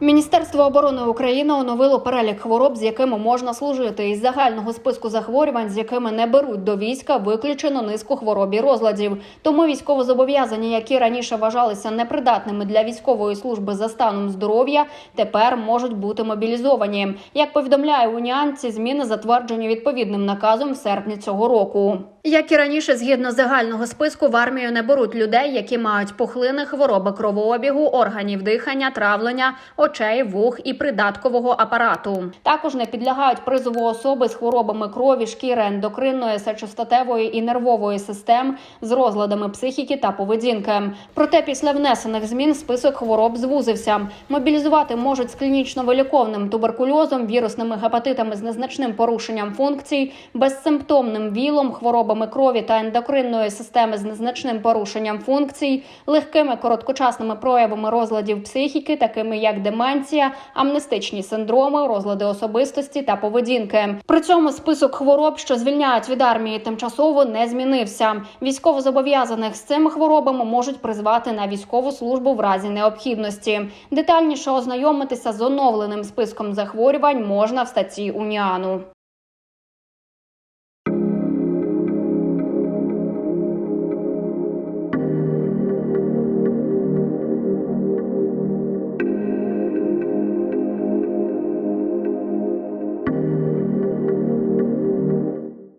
Міністерство оборони України оновило перелік хвороб, з якими можна служити. Із загального списку захворювань, з якими не беруть до війська, виключено низку хвороб і розладів. Тому військовозобов'язані, які раніше вважалися непридатними для військової служби за станом здоров'я, тепер можуть бути мобілізовані. Як повідомляє Уніан, ці зміни затверджені відповідним наказом в серпні цього року. Як і раніше, згідно загального списку, в армію не беруть людей, які мають пухлини, хвороби кровообігу, органів дихання, травлення, очей, вух і придаткового апарату. Також не підлягають призову особи з хворобами крові, шкіри, ендокринної, сечостатевої і нервової систем з розладами психіки та поведінки. Проте після внесених змін список хвороб звузився. Мобілізувати можуть з клінічно-виліковним туберкульозом, вірусними гепатитами з незначним порушенням функцій, безсимптомним вілом, хворобами крові та ендокринної системи з незначним порушенням функцій, легкими короткочасними проявами розладів психіки, такими як деменція, амнестичні синдроми, розлади особистості та поведінки. При цьому список хвороб, що звільняють від армії, тимчасово не змінився. Військовозобов'язаних з цими хворобами можуть призвати на військову службу в разі необхідності. Детальніше ознайомитися з оновленим списком захворювань можна в статті Уніану.